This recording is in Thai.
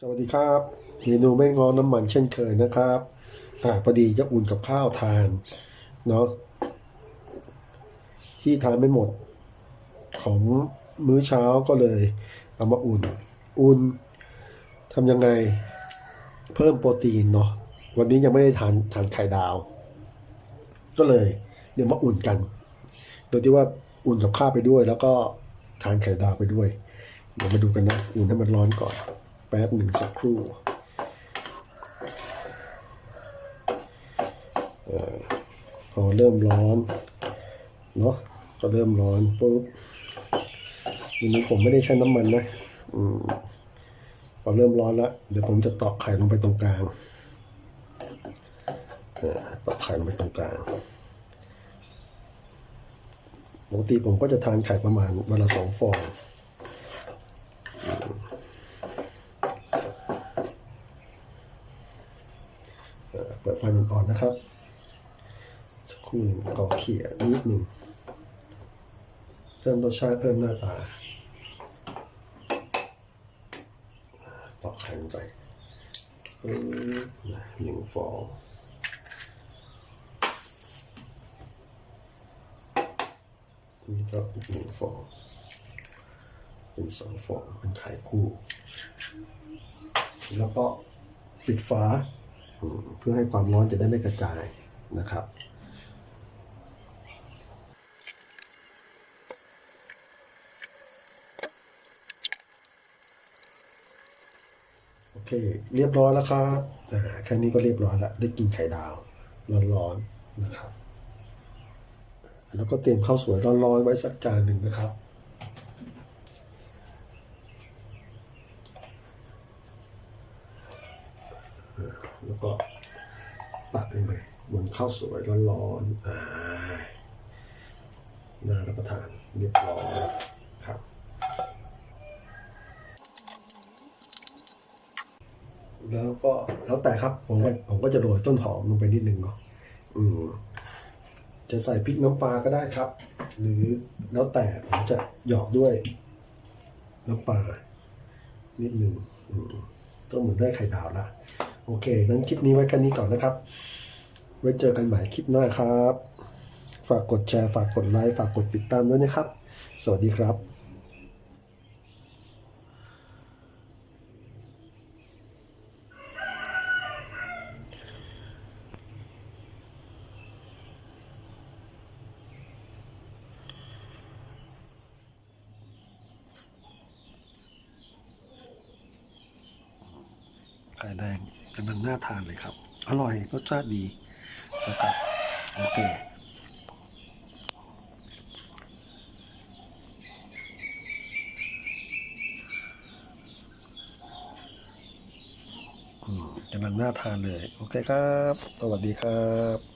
สวัสดีครับ เมนูไม่งอน้ำมันเช่นเคยนะครับอ่าพอดีจะอุ่นกับข้าวทานเนาะที่ทานไม่หมด ของมื้อเช้าก็เลยเอามาอุ่น อุ่นทำยังไงเพิ่มโปรตีนเนาะวันนี้ยังไม่ได้ทานทานไข่ดาว ก็เลยเดี๋ยวมาอุ่นกัน โดยที่ว่าอุ่นกับข้าวไปด้วย แล้วก็ทานไข่ดาวไปด้วย เดี๋ยวมาดูกันนะ อุ่นให้มันร้อนก่อน แป๊บหนึ่งสักครู่พอเริ่มร้อนเนาะก็เริ่มร้อนปุ๊บทีนี้ผมไม่ได้ใช้น้ำมันนะอืมพอเริ่มร้อนแล้วเดี๋ยวผมจะตอกไข่ลงไปตรงกลางอตอกไข่ลงไปตรงกลางปกติผมก็จะทานไข่ประมาณวันละสองฟอง เปิดไฟมันอ่อนนะครับ สักครู่หนึ่งก่อเขี่ยนิดหนึ่ง เพิ่มรสชาติเพิ่มหน้าตาปอกไข่ลงไปหนึ่งฟองนี่ก็อีกหนึ่งฟอง เป็นสองฟองเป็นไข่คู่ แล้วก็ปิดฝา เพื่อให้ความร้อนจะได้ไม่กระจายนะครับโอเค เรียบร้อยแล้วครับอ่แค่นี้ก็เรียบร้อยแล้ว ได้กินไข่ดาวร้อนๆนะครับ แล้วก็เตรียมข้าวสวยร้อนๆไว้สักจานหนึ่งนะครับ แล้วก็ตักลงไปบนข้าวสวยร้อนๆน่ารับประทานเรียบร้อยครับแล้วก็แล้วแต่ครับผมก็ผมก็จะโรยต้นหอมลงไปนิดนึงเนาะอืมจะใส่พริกน้ำปลาก็ได้ครับ หรือแล้วแต่ผมจะหยอกด้วย น้ำปลานิดนึงก็เหมือนได้ไข่ดาวละ โอเคนั้นคลิปนี้ไว้แค่นี้ก่อนนะครับ ไว้เจอกันใหม่คลิปหน้าครับ ฝากกดแชร์ ฝากกดไลค์ ฝากกดติดตามด้วยนะครับ สวัสดีครับไข่แดง กำลังน่าทานเลยครับ อร่อยรสชาติดีนะครับโอเคกำลังน่าทานเลย โอเคครับ สวัสดีครับ